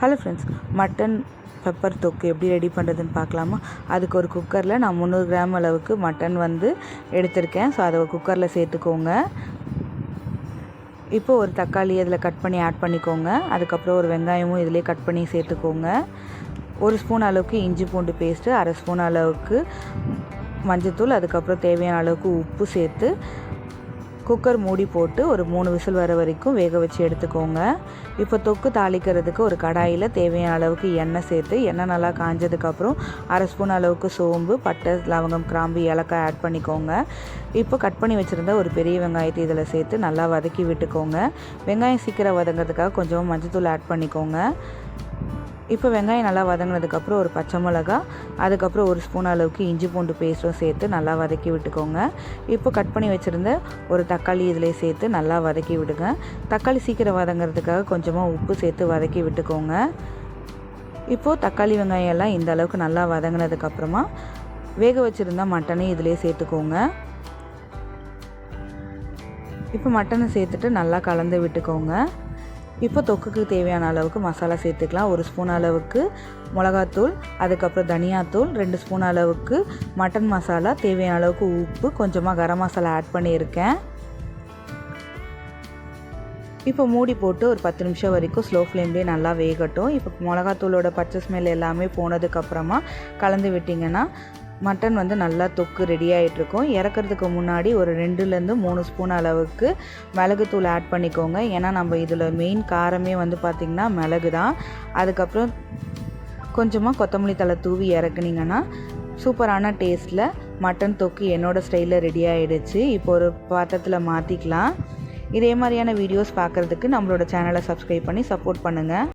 Hello friends mutton pepper தொக்கு எப்படி ready பண்ணுறதுன்னு பார்க்கலாமா? அதுக்கு ஒரு குக்கரில் நான் முந்நூறு கிராம் அளவுக்கு மட்டன் வந்து எடுத்திருக்கேன். ஸோ அதை குக்கரில் சேர்த்துக்கோங்க. இப்போ ஒரு தக்காளி அதில் கட் பண்ணி ஆட் பண்ணிக்கோங்க. அதுக்கப்புறம் ஒரு வெங்காயமும் இதிலே கட் பண்ணி சேர்த்துக்கோங்க. ஒரு ஸ்பூன் அளவுக்கு இஞ்சி பூண்டு பேஸ்ட்டு அரை ஸ்பூன் அளவுக்கு மஞ்சத்தூள் அதுக்கப்புறம் தேவையான அளவுக்கு உப்பு சேர்த்து குக்கர் மூடி போட்டு ஒரு மூணு விசில் வர வரைக்கும் வேக வச்சு எடுத்துக்கோங்க. இப்போ தொக்கு தாளிக்கிறதுக்கு ஒரு கடாயில் தேவையான அளவுக்கு எண்ணெய் சேர்த்து எண்ணெய் நல்லா காஞ்சதுக்கப்புறம் அரை ஸ்பூன் அளவுக்கு சோம்பு பட்டை லவங்கம் கிராம்பு ஏலக்காய் ஆட் பண்ணிக்கோங்க. இப்போ கட் பண்ணி வச்சுருந்த ஒரு பெரிய வெங்காயத்தை இதில் சேர்த்து நல்லா வதக்கி விட்டுக்கோங்க. வெங்காயம் சீக்கிரம் வதங்கிறதுக்காக கொஞ்சம் மஞ்சத்தூள் ஆட் பண்ணிக்கோங்க. இப்போ வெங்காயம் நல்லா வதங்கினதுக்கப்புறம் ஒரு பச்சை மிளகா அதுக்கப்புறம் ஒரு ஸ்பூன் அளவுக்கு இஞ்சி பூண்டு பேஸ்ட்டும் சேர்த்து நல்லா வதக்கி விட்டுக்கோங்க. இப்போ கட் பண்ணி வச்சுருந்த ஒரு தக்காளி இதில் சேர்த்து நல்லா வதக்கி விடுங்க. தக்காளி சீக்கிரம் வதங்கிறதுக்காக கொஞ்சமாக உப்பு சேர்த்து வதக்கி விட்டுக்கோங்க. இப்போது தக்காளி வெங்காயம் எல்லாம் இந்த அளவுக்கு நல்லா வதங்கினதுக்கப்புறமா வேக வச்சுருந்தா மட்டனையும் இதிலே சேர்த்துக்கோங்க. இப்போ மட்டனை சேர்த்துட்டு நல்லா கலந்து விட்டுக்கோங்க. இப்போ தொக்குக்கு தேவையான அளவுக்கு மசாலா சேர்த்துக்கலாம். ஒரு ஸ்பூன் அளவுக்கு மிளகாத்தூள் அதுக்கப்புறம் தனியாத்தூள் ரெண்டு ஸ்பூன் அளவுக்கு மட்டன் மசாலா தேவையான அளவுக்கு உப்பு கொஞ்சமாக கரம் மசாலா ஆட் பண்ணியிருக்கேன். இப்போ மூடி போட்டு ஒரு பத்து நிமிஷம் வரைக்கும் ஸ்லோ ஃப்ளேம்லேயே நல்லா வேகட்டும். இப்போ மிளகாத்தூளோட பச்சை ஸ்மெல் எல்லாமே போனதுக்கப்புறமா கலந்து விட்டிங்கன்னா மட்டன் வந்து நல்லா தொக்கு ரெடி ஆகிட்ருக்கும் இறக்கிறதுக்கு முன்னாடி ஒரு ரெண்டுலேருந்து மூணு ஸ்பூன் அளவுக்கு மிளகுத்தூள் ஆட் பண்ணிக்கோங்க. ஏன்னா நம்ம இதில் மெயின் காரமே வந்து பார்த்திங்கன்னா மிளகு தான். அதுக்கப்புறம் கொஞ்சமாக கொத்தமல்லி தலை தூவி இறக்குனீங்கன்னா சூப்பரான டேஸ்ட்டில் மட்டன் தொக்கு என்னோடய ஸ்டைலில் ரெடி ஆகிடுச்சு இப்போ ஒரு பாத்திரத்தில் மாற்றிக்கலாம் இதே மாதிரியான வீடியோஸ் பார்க்குறதுக்கு நம்மளோட சேனலை சப்ஸ்கிரைப் பண்ணி சப்போர்ட் பண்ணுங்கள்